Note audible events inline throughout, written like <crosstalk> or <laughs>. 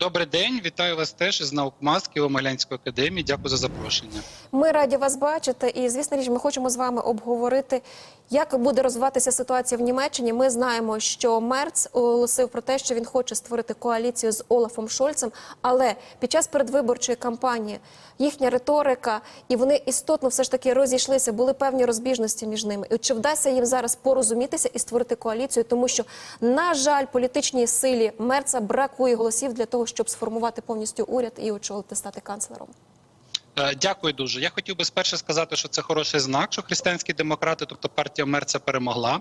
Добрий день, вітаю вас теж із наук МАС Києво-Могилянської академії. Дякую за запрошення. Ми раді вас бачити, і звісно річ, ми хочемо з вами обговорити, як буде розвиватися ситуація в Німеччині. Ми знаємо, що Мерц оголосив про те, що він хоче створити коаліцію з Олафом Шольцем, але під час передвиборчої кампанії їхня риторика, і вони істотно все ж таки розійшлися, були певні розбіжності між ними. І чи вдасться їм зараз порозумітися і створити коаліцію, тому що, на жаль, політичній силі Мерца бракує голосів для того, щоб сформувати повністю уряд і очолити стати канцлером. Е, Дякую дуже. Я хотів би спершу сказати, що це хороший знак, що християнські демократи, тобто партія Мерца, перемогла. Е,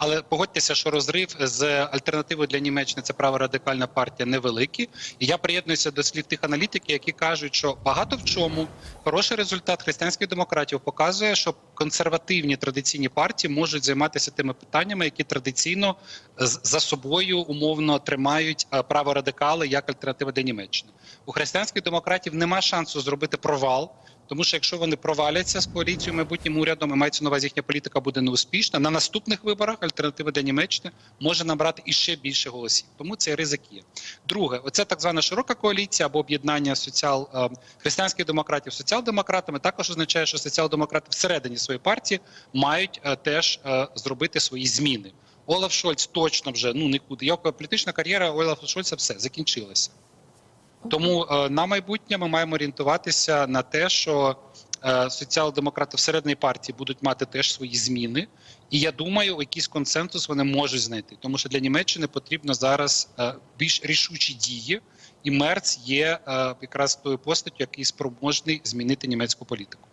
Але погодьтеся, що розрив з альтернативою для Німеччини це права радикальна партія невеликий. І я приєднуюся до слів тих аналітиків, які кажуть, що багато в чому хороший результат християнських демократів показує, що консервативні традиційні партії можуть займатися тими питаннями, які традиційно за собою умовно тримають праворадикали право радикали як альтернатива для Німеччини. У християнських демократів нема шансу зробити провал. Тому що якщо вони проваляться з коаліцією майбутнім урядом, і мається на увазі їхня політика буде неуспішна. На наступних виборах альтернатива для Німеччини може набрати іще більше голосів. Тому цей ризик є. Друге, оце так звана широка коаліція або об'єднання соціал е, християнських демократів соціал-демократами. Також означає, що соціал-демократи всередині своєї партії мають е, теж е, зробити свої зміни. Олаф Шольц точно вже ну нікуди. Його політична кар'єра Олафа Шольца все закінчилася. Тому е, на майбутнє ми маємо орієнтуватися на те, що е, соціал-демократи всередині партії будуть мати теж свої зміни, і я думаю, якийсь консенсус вони можуть знайти, тому що для Німеччини потрібно зараз е, більш рішучі дії, і Мерц є якраз тою постаттю, який спроможний змінити німецьку політику.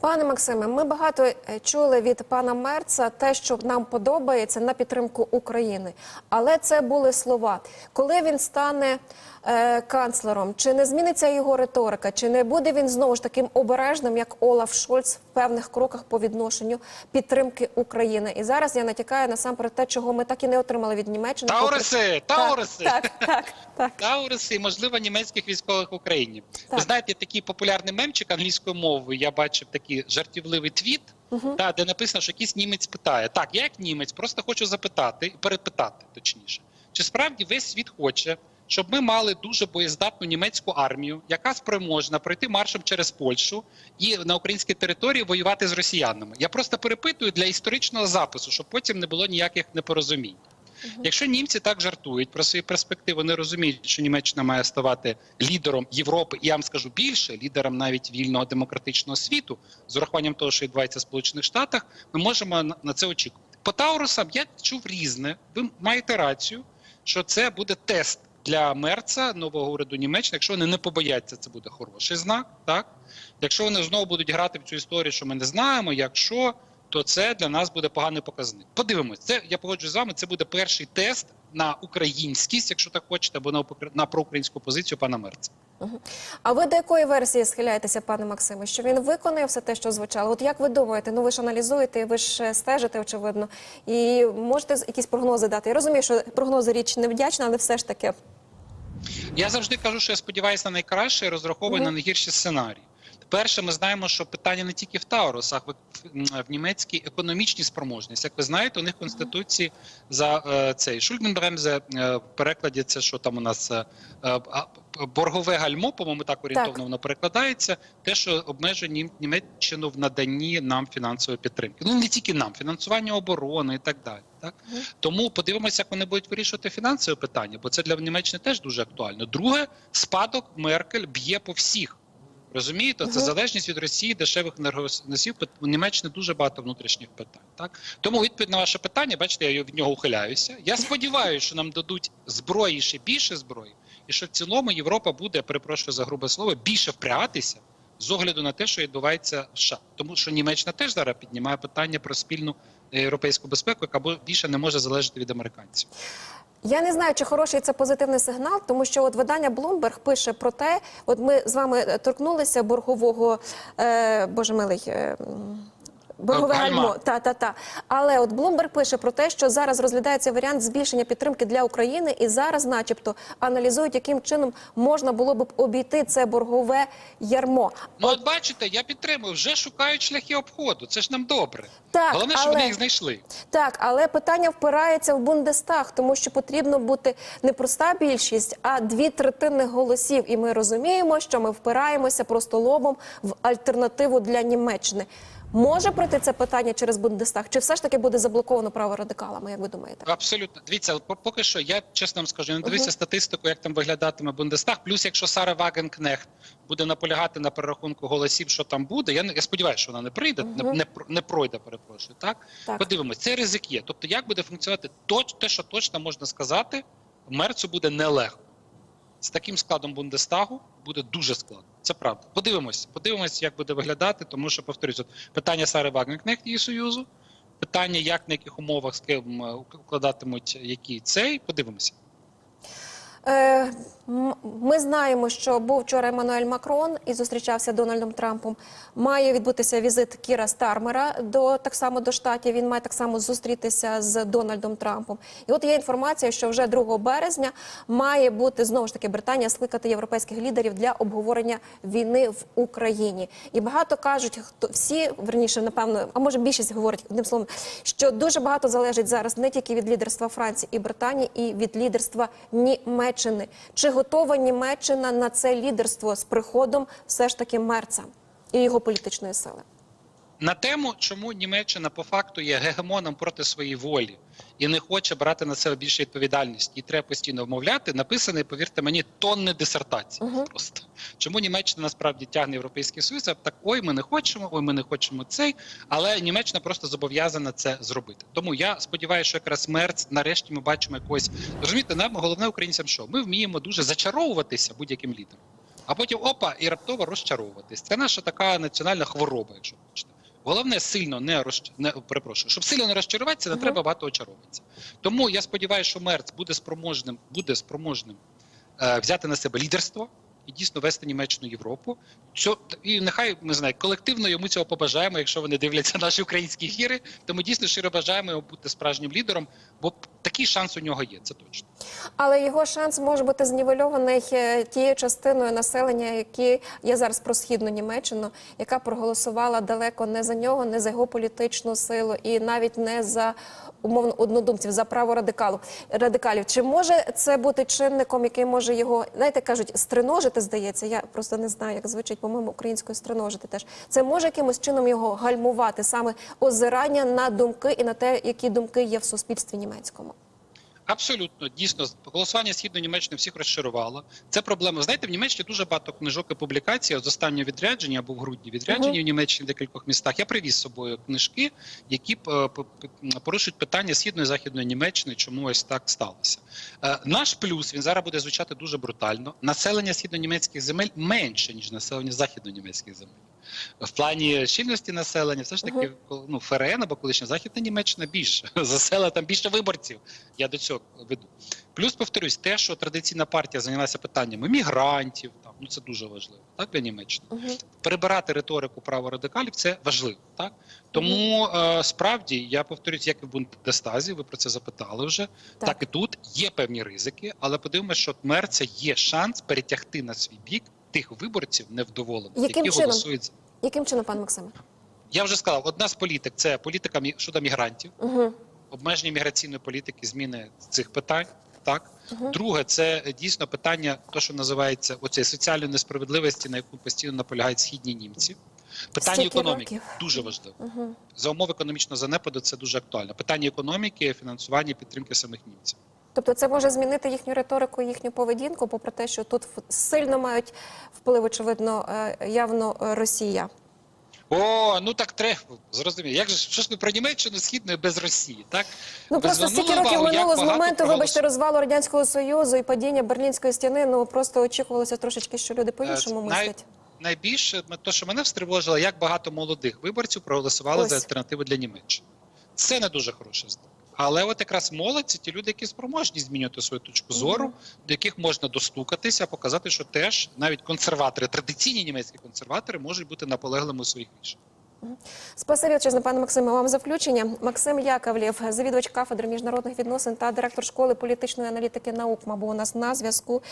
Пане Максиме, ми багато е, чули від пана Мерца те, що нам подобається на підтримку України. Але це були слова. Коли він стане е, канцлером, чи не зміниться його риторика, чи не буде він знову ж таким обережним, як Олаф Шольц певних кроках по відношенню підтримки України? І зараз я натякаю насамперед те, чого ми так і не отримали від Німеччини. Тауриси! Тауриси! Так, так, так. так. Тауриси і, можливо, німецьких військових в Україні. Ви знаєте, такий популярний мемчик англійською мовою. Я бачив такий жартівливий твіт, та, де написано, що якийсь німець питає: Так, я як німець, просто хочу запитати, перепитати точніше, чи справді весь світ хоче, щоб ми мали дуже боєздатну німецьку армію, яка спроможна пройти маршем через Польщу і на українській території воювати з росіянами. Я просто перепитую для історичного запису, щоб потім не було ніяких непорозумінь. Якщо німці так жартують про свої перспективи, вони розуміють, що Німеччина має ставати лідером Європи, і я вам скажу більше, лідером навіть вільного демократичного світу, з урахуванням того, що відбувається в Сполучених Штатах, ми можемо на- це очікувати. По Таурусам я чув різне. Ви маєте рацію, що це буде тест для Мерца нового уряду Німеччини. Якщо вони не побояться, це буде хороший знак. Так якщо вони знову будуть грати в цю історію, що ми не знаємо, якщо то це для нас буде поганий показник. Подивимось, це я погоджуюсь з вами. Це буде перший тест на українськість, якщо так хочете, або на, на проукраїнську позицію пана Мерца. А ви до якої версії схиляєтеся, пане Максиме? Що він виконує все те, що звучало? От як ви думаєте? Ну ви ж аналізуєте, ви ж е, стежите, очевидно, і можете якісь прогнози дати. Я розумію, що прогнози річ невдячна, але все ж таки. Я завжди кажу, що я сподіваюся на найкраще і розраховую Мгм. на найгірші сценарії. Перше, ми знаємо, що питання не тільки в Таурусах, в, в, німецькій економічній спроможності. Як ви знаєте, у них в конституції за е, цей Шульденбремзе е, в перекладі це що там у нас е, е, а, боргове гальмо, по-моєму, так орієнтовно Так. воно перекладається. Те, що обмежує Німеччину в наданні нам фінансової підтримки. Ну не тільки нам, фінансування оборони і так далі. Так Мгм. тому подивимося, як вони будуть вирішувати фінансове питання, бо це для Німеччини теж дуже актуально. Друге, спадок Меркель б'є по всіх. Розумієте, це Мгм. залежність від Росії, дешевих енергоносів. У Німеччини дуже багато внутрішніх питань. Так тому відповідь на ваше питання, бачите, я від нього ухиляюся. Я сподіваюся, що нам дадуть зброї ще більше зброї, і що в цілому Європа буде, перепрошую за грубе слово, більше впрягатися з огляду на те, що відбувається в США. Тому що Німеччина теж зараз піднімає питання про спільну е, європейську безпеку, яка більше не може залежати від американців. Я не знаю, чи хороший це позитивний сигнал, тому що от видання Bloomberg пише про те, от ми з вами е, торкнулися боргового, е, боже милий, е, Боргове Е, гальмо, та та та. Але от Блумберг пише про те, що зараз розглядається варіант збільшення підтримки для України, і зараз, начебто, аналізують, яким чином можна було б обійти це боргове ярмо. Ну, от бачите, я підтримую. Вже шукають шляхи обходу. Це ж нам добре. Так, Головне, що але- вони їх знайшли. Так, але питання впирається в Бундестаг, тому що потрібно бути не проста більшість, а дві третини голосів. І ми розуміємо, що ми впираємося просто лобом в альтернативу для Німеччини. Може пройти це питання через Бундестаг? Чи все ж таки буде заблоковано право радикалами? Як ви думаєте? Абсолютно. Дивіться, поки що я чесно вам скажу, не дивився статистику, як там виглядатиме Бундестаг. Плюс, якщо Сара Вагенкнехт буде наполягати на перерахунку голосів, що там буде. Я не я сподіваюся, що вона не прийде, не, не не пройде. Перепрошую. Так? Так. подивимось. Це ризик є. Тобто, як буде функціонувати точ, те, що точно можна сказати, мерцю буде нелегко. З таким складом Бундестагу буде дуже складно. Це правда. Подивимось, подивимось, як буде виглядати, тому що повторюсь, от питання Сари Вагнеркнехт і союзу, питання, як на яких умовах з ким е, укладатимуть які цей. Подивимося. Е, ми знаємо, що був вчора Еммануель Макрон і зустрічався з Дональдом Трампом. Має відбутися візит Кіра Стармера до так само до штатів. Він має так само зустрітися з Дональдом Трампом. І от є інформація, що вже 2 березня має бути знову ж таки Британія скликати європейських лідерів для обговорення війни в Україні. І багато кажуть, хто всі верніше, напевно, а може більшість говорить одним словом, що дуже багато залежить зараз не тільки від лідерства Франції і Британії, і від лідерства Німеччини. Чи готова Німеччина на це лідерство з приходом все ж таки Мерца і його політичної сили? На тему, чому Німеччина по факту є гегемоном проти своєї волі і не хоче брати на себе більше відповідальність, і треба постійно вмовляти, написаний, повірте мені, тонни дисертацій. Просто чому Німеччина насправді тягне європейський союз? а Так ой, ми не хочемо, ой, ми не хочемо цей, але Німеччина просто зобов'язана це зробити. Тому я сподіваюся, що якраз мерц нарешті ми бачимо якось розумієте, нам головне українцям, що ми вміємо дуже зачаровуватися будь-яким лідером. А потім опа, і раптово розчаровуватись. Це наша така національна хвороба, якщо хочете. Головне сильно не розч... не перепрошую, щоб сильно не розчаруватися, не Мгм. треба багато очаровуватися. Тому я сподіваюся, що Мерц буде спроможним, буде спроможним е, взяти на себе лідерство і дійсно вести Німеччину Європу. Що і нехай не знаю, колективно йому цього побажаємо. Якщо вони дивляться наші українські ефіри, то ми дійсно щиро бажаємо йому бути справжнім лідером, бо такий шанс у нього є. Це точно. Але його шанс може бути знівельований е, тією частиною населення, які я зараз про східну Німеччину, яка проголосувала далеко не за нього, не за його політичну силу і навіть не за умовно однодумців, за право радикалу радикалів. Чи може це бути чинником, який може його, знаєте, кажуть, стриножити, здається. Я просто не знаю, як звучить, по-моєму, українською стриножити теж. Це може якимось чином його гальмувати, саме озирання на думки і на те, які думки є в суспільстві німецькому. Абсолютно дійсно голосування східної Німеччини всіх розчарувало. Це проблема. Знаєте, в Німеччині дуже багато книжок і публікацій. З останнього відрядження або в грудні відрядження Мгм. в Німеччині в декількох містах. Я привіз з собою книжки, які е, порушують питання східної західної Німеччини. Чому ось так сталося? Е, Наш плюс він зараз буде звучати дуже брутально. Населення східнонімецьких земель менше ніж населення західнонімецьких земель. В плані щільності населення, все ж таки, ну ФРН або колишня західна Німеччина більше <laughs> засела там більше виборців. Я до цього веду. Плюс повторюсь, те, що традиційна партія зайнялася питаннями мігрантів, там ну це дуже важливо, так для Німеччини. Угу. Перебирати риторику праворадикалів це важливо, так тому е, справді я повторюсь, як і в Бундестазі, ви про це запитали вже. Так. Так. і тут є певні ризики, але подивимося, що Мерця є шанс перетягти на свій бік тих виборців невдоволених, Яким які чином? голосують. Яким чином, пан Максиме? Я вже сказав, одна з політик це політика щодо мігрантів, Угу. обмеження міграційної політики, зміни цих питань. Так, Мгм. друге, це е, дійсно питання, то що називається оцієї соціальної несправедливості, на яку постійно наполягають східні німці. Питання Стільки економіки років. дуже важливо. Угу. За умови економічного занепаду це дуже актуально. Питання економіки, фінансування, підтримки самих німців. Тобто це може змінити їхню риторику, їхню поведінку, попри те, що тут сильно мають вплив, очевидно, е, явно е, Росія. О, ну так треба зрозуміло. Як же що ж ми про Німеччину східною без Росії? Так Ну Ви просто стільки років минуло з моменту, проголос- вибачте, розвалу радянського союзу і падіння Берлінської стіни. Ну просто очікувалося трошечки, що люди по-іншому Е, най- мислять. найбільше те, що мене встривожило, як багато молодих виборців проголосували Ось. за альтернативу для Німеччини. Це не дуже хороша знак. Але от якраз молодь це ті люди, які спроможні змінювати свою точку зору, до яких можна достукатися, показати, що теж навіть консерватори, традиційні німецькі консерватори можуть бути наполеглими у своїх рішеннях. Спасибі, величезне, пане Максиме, вам за включення. Максим Яковлєв, завідувач кафедри міжнародних відносин та директор школи політичної аналітики наук, мабуть, у нас на зв'язку.